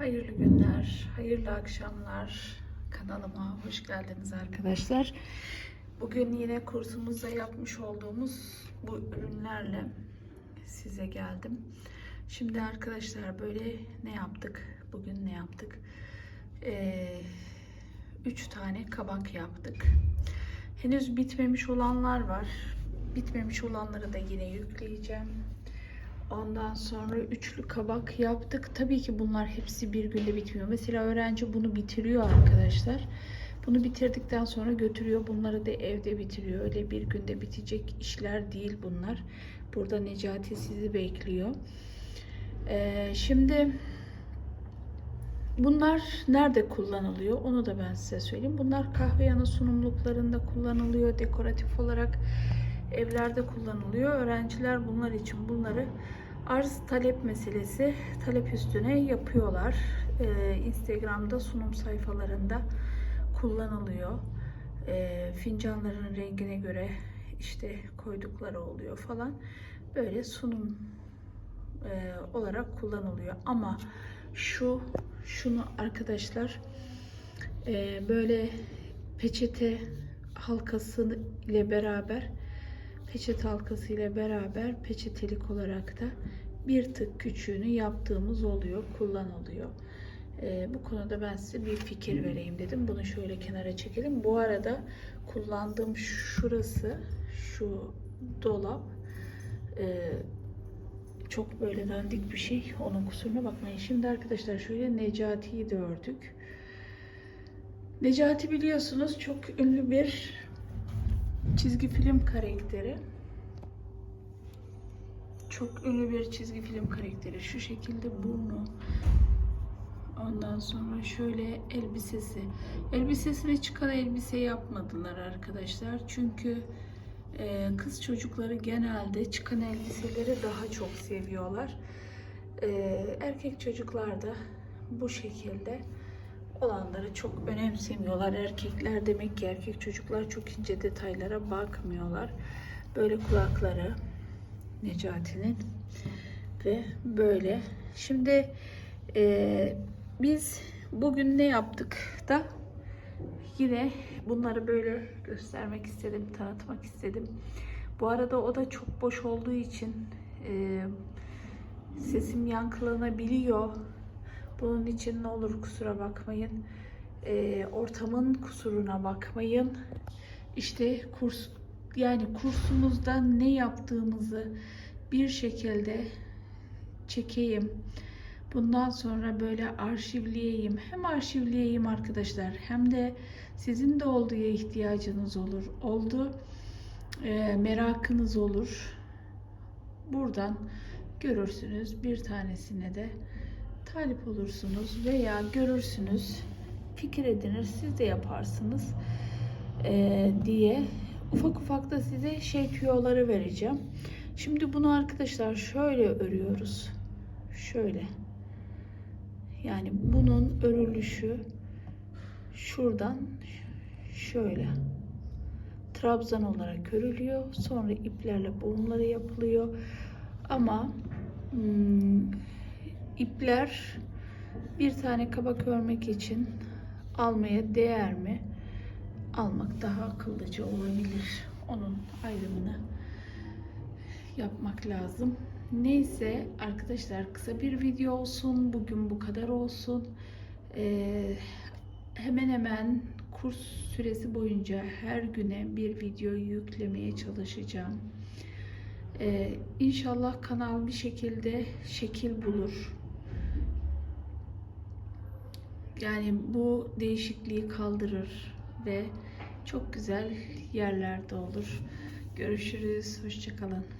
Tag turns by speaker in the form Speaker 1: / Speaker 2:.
Speaker 1: Hayırlı günler, hayırlı akşamlar. Kanalıma hoş geldiniz arkadaşlar. Bugün yine kursumuzda yapmış olduğumuz bu ürünlerle size geldim. Şimdi arkadaşlar böyle ne yaptık? Bugün ne yaptık? Ee, üç tane kabak yaptık. Henüz bitmemiş olanlar var. Bitmemiş olanları da yine yükleyeceğim. Ondan sonra üçlü kabak yaptık. Tabii ki bunlar hepsi bir günde bitmiyor. Mesela öğrenci bunu bitiriyor arkadaşlar. Bunu bitirdikten sonra götürüyor. Bunları da evde bitiriyor. Öyle bir günde bitecek işler değil bunlar. Burada Necati sizi bekliyor. Ee, şimdi bunlar nerede kullanılıyor? Onu da ben size söyleyeyim. Bunlar kahve yanı sunumluklarında kullanılıyor. Dekoratif olarak evlerde kullanılıyor. Öğrenciler bunlar için bunları arz talep meselesi talep üstüne yapıyorlar. Ee, Instagram'da sunum sayfalarında kullanılıyor. Ee, fincanların rengine göre işte koydukları oluyor falan. Böyle sunum e, olarak kullanılıyor. Ama şu şunu arkadaşlar e, böyle peçete halkası ile beraber peçete halkası ile beraber peçetelik olarak da bir tık küçüğünü yaptığımız oluyor, kullanılıyor. Ee, bu konuda ben size bir fikir vereyim dedim. Bunu şöyle kenara çekelim. Bu arada kullandığım şurası, şu dolap e, çok böyle dandik bir şey. Onun kusuruna bakmayın. Şimdi arkadaşlar şöyle Necati'yi de ördük. Necati biliyorsunuz çok ünlü bir çizgi film karakteri. Çok ünlü bir çizgi film karakteri. Şu şekilde burnu. Ondan sonra şöyle elbisesi. Elbisesine çıkan elbise yapmadılar arkadaşlar. Çünkü e, kız çocukları genelde çıkan elbiseleri daha çok seviyorlar. E, erkek çocuklar da bu şekilde olanları çok önemsemiyorlar. Erkekler demek ki erkek çocuklar çok ince detaylara bakmıyorlar. Böyle kulakları Necati'nin ve böyle. Şimdi e, biz bugün ne yaptık da yine bunları böyle göstermek istedim, tanıtmak istedim. Bu arada o da çok boş olduğu için e, sesim yankılanabiliyor. Bunun için ne olur kusura bakmayın. E, ortamın kusuruna bakmayın. İşte kurs yani kursumuzda ne yaptığımızı bir şekilde çekeyim. Bundan sonra böyle arşivleyeyim. Hem arşivleyeyim arkadaşlar hem de sizin de olduğu ihtiyacınız olur. Oldu e, merakınız olur. Buradan görürsünüz. Bir tanesine de talip olursunuz veya görürsünüz. Fikir edinir. Siz de yaparsınız e, diye ufak ufak da size şey tüyoları vereceğim. Şimdi bunu arkadaşlar şöyle örüyoruz. Şöyle. Yani bunun örülüşü şuradan şöyle trabzan olarak örülüyor. Sonra iplerle boğumları yapılıyor. Ama hmm, ipler bir tane kabak örmek için almaya değer mi? Almak daha akıllıca olabilir. Onun ayrımını yapmak lazım. Neyse arkadaşlar kısa bir video olsun. Bugün bu kadar olsun. Ee, hemen hemen kurs süresi boyunca her güne bir video yüklemeye çalışacağım. Ee, inşallah kanal bir şekilde şekil bulur. Yani bu değişikliği kaldırır ve çok güzel yerlerde olur. Görüşürüz. Hoşçakalın.